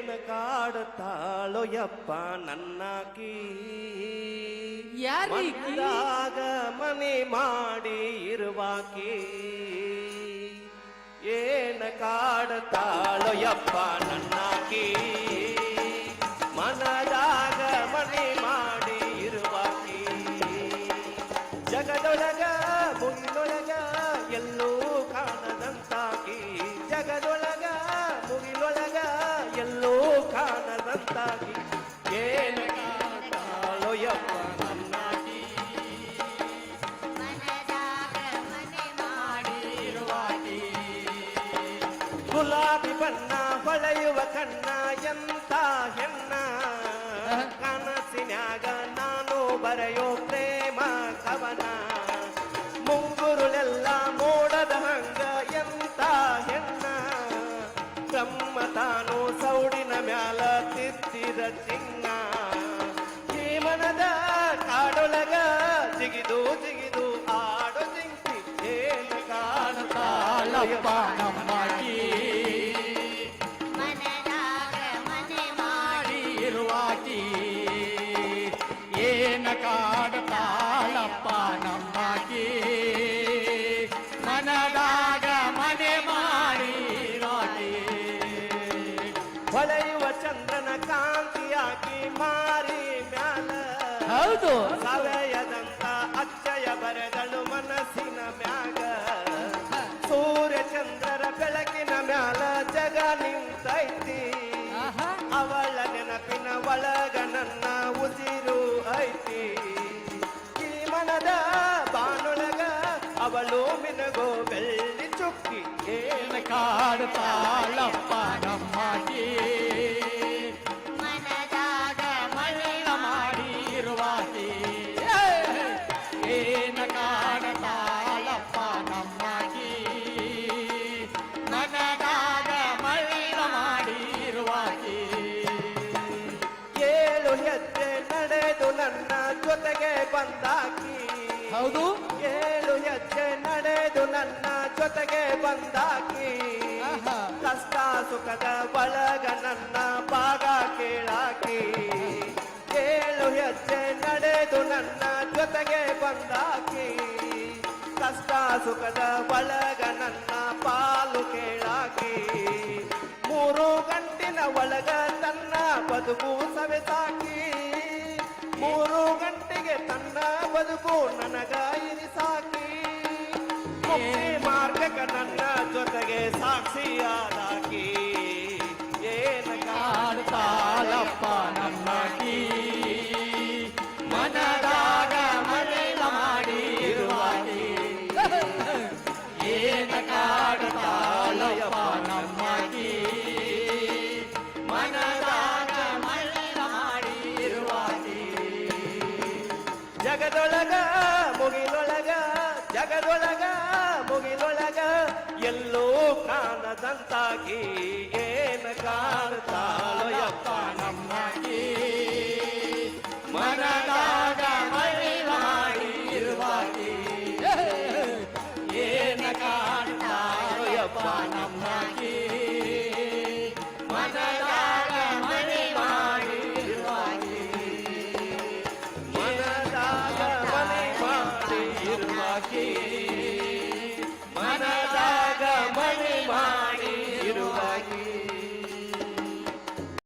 ಏನ ಕಾಡುತ್ತಾಳೋ ಯಪ್ಪ ನನ್ನಾಕಿ ಯಾರೀಕಿ? ಮನದಾಗ ಮನೆ ಮಾಡಿ ಇರುವಾಕಿ ಏನ ಕಾಡುತ್ತಾಳೋ ಯಪ್ಪ ನನ್ನಾಕಿ ಗುಲಾಬಿ ಬಣ್ಣ ಹೊಳೆಯುವ ಕಣ್ಣ ಎಂತ ಹೆಣ್ಣ? ಕನಸಿನ್ಯಾಗ ನಾನು ಬರೆಯೋ ಪ್ರೇಮ ಕವನ. ಮುಂಗುರುಳೆಲ್ಲ ಮೋಡದ ಹಂಗ ಎಂತ ಹೆಣ್ಣ? ಬ್ರಹ್ಮ ತಾನು ಸೌಡಿನ ಮ್ಯಾಲ ತಿತ್ತಿದ ಚಿನ್ನ. ಜೀವನದ ಕಾಡೊಳಗ ಜಿಗಿದು ಜಿಗಿದು ಆಡೋ ಜಿಂಕಿ ಏನು ತಾಳಪ್ಪ ಕಾಣತಾಳಪ್ಪ ನಮ್ಮಕಿ ಹೊಳೆಯುವ ಚಂದ್ರನ ಕಾಂತಿಯಾಗಿ ಮಾರಿ ಮ್ಯಾಲ. ಹೌದು. ಸವೆಯದಂತ ಅಚ್ಚಯ ಬರೆದಳು ಮನಸ್ಸಿನ ಮ್ಯಾಗ. ಸೂರ್ಯ ಚಂದ್ರರ ಬೆಳಕಿನ ಮ್ಯಾಲ ಜಗ ನಿಂತೈತಿ. ಅವಳ ನೆನಪಿನ ಒಳಗ ನನ್ನ ಉಸಿರು ಐತಿ. ಈ ಮನದ ಬಾನೊಳಗ ಅವಳು ಮಿನಗೋ ಬೆಳ್ಳಿ ಚುಕ್ಕಿ. ಏನ ಕಾಡ್ತಾಳಪ್ಪ ಹೌದು? ಏಳು ಹೆಜ್ಜೆ ನಡೆದು ನನ್ನ ಜೊತೆಗೆ ಬಂದಾಕಿ. ಕಷ್ಟ ಸುಖದ ಬಳಗ ನನ್ನ ಭಾಗ ಕೇಳಾಕಿ. ಏಳು ಹೆಜ್ಜೆ ನಡೆದು ನನ್ನ ಜೊತೆಗೆ ಬಂದಾಕಿ. ಕಷ್ಟ ಸುಖದ ಬಳಗ ನನ್ನ ಪಾಲು ಕೇಳಾಕಿ. ಮೂರು ಗಂಟಿನ ಒಳಗ ತನ್ನ ಬದುಕು ಸವೆಸಾಕಿ. ಬದುಕು ನನಗ ಇರಿಸಾಕಿ ಸಾಕಿ ಮಾರ್ಗಕ ನನ್ನ ಜೊತೆಗೆ ಸಾಕ್ಷಿಯಾದಾಕಿ ಮುಗಿಲೊಳಗ ಜಗದೊಳಗ ಮುಗಿಲೊಳಗ ಎಲ್ಲೋ ಕಾಣದಂತಾಗಿ ಏನ yeah.